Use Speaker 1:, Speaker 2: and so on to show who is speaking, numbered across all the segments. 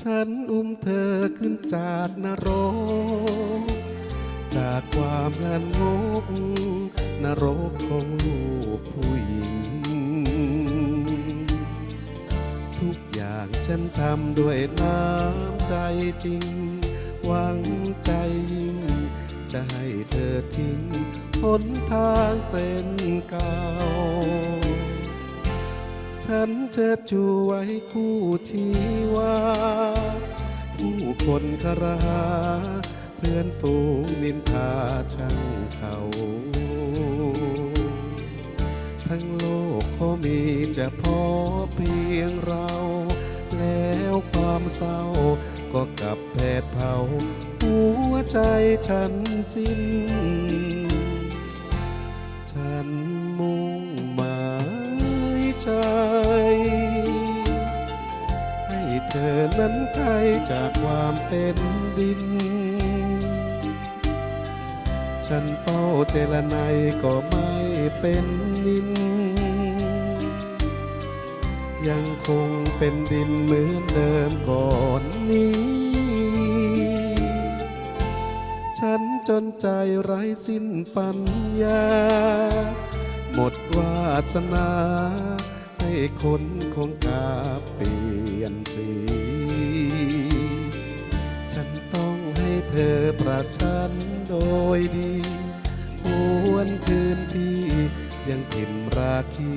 Speaker 1: ฉันอุ้มเธอขึ้นจากนรก จากความงันงกนรกของลูกผู้หญิง ทุกอย่างฉันทำด้วยน้ำใจจริง หวังใจยิ่ง จะให้เธอทิ้งหนทางเส้นเก่า ฉันเชิดชูไว้คู่ชีวา ผู้คนคารา เพื่อนฝูงนินทาช่างเขา ทั้งโลกเขามีจะพอเพียงเรา แล้วความเศร้าก็กลับแผดเผา หัวใจฉันสิ้น ฉันมุ่งั้นไกลจากความเป็นดิน ฉันเฝ้าเจรไนยก็ไม่เป็นนิน ยังคงเป็นดินเหมือนเดิมก่อนนี้ ฉันจนใจไร้สิ้นปัญญา หมดวาสนาให้คนของกาเปลี่ยนสี เธอประชันโดยดีหวนคืนที่ยังเห็นราคี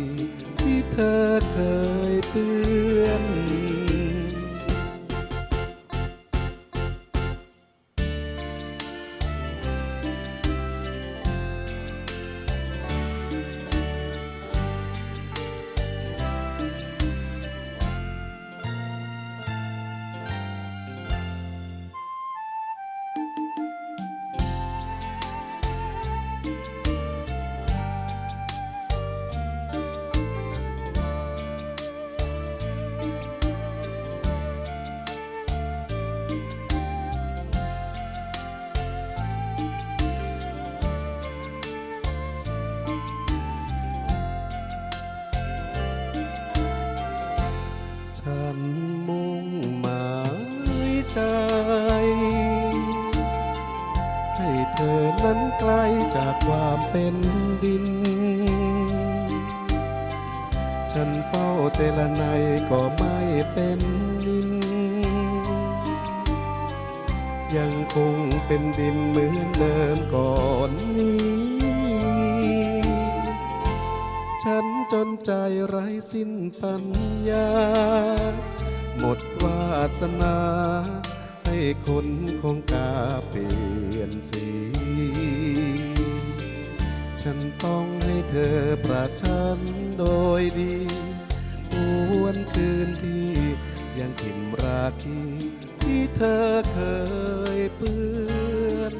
Speaker 1: ที่เธอเคยเปื้อน เธอนั้นไกลจากความเป็นดิน ฉันเฝ้าเจรไนก็ไม่เป็นนิน ยังคงเป็นดินเหมือนเดิมก่อนนี้ ฉันจนใจไร้สิ้นปัญญา หมดวาสนา ให้คนของกาเปลี่ยนสี ฉันต้องให้เธอประชันโดยดีหวนคืนที่ยังถิ่มราคีที่เธอเคยเปื้อน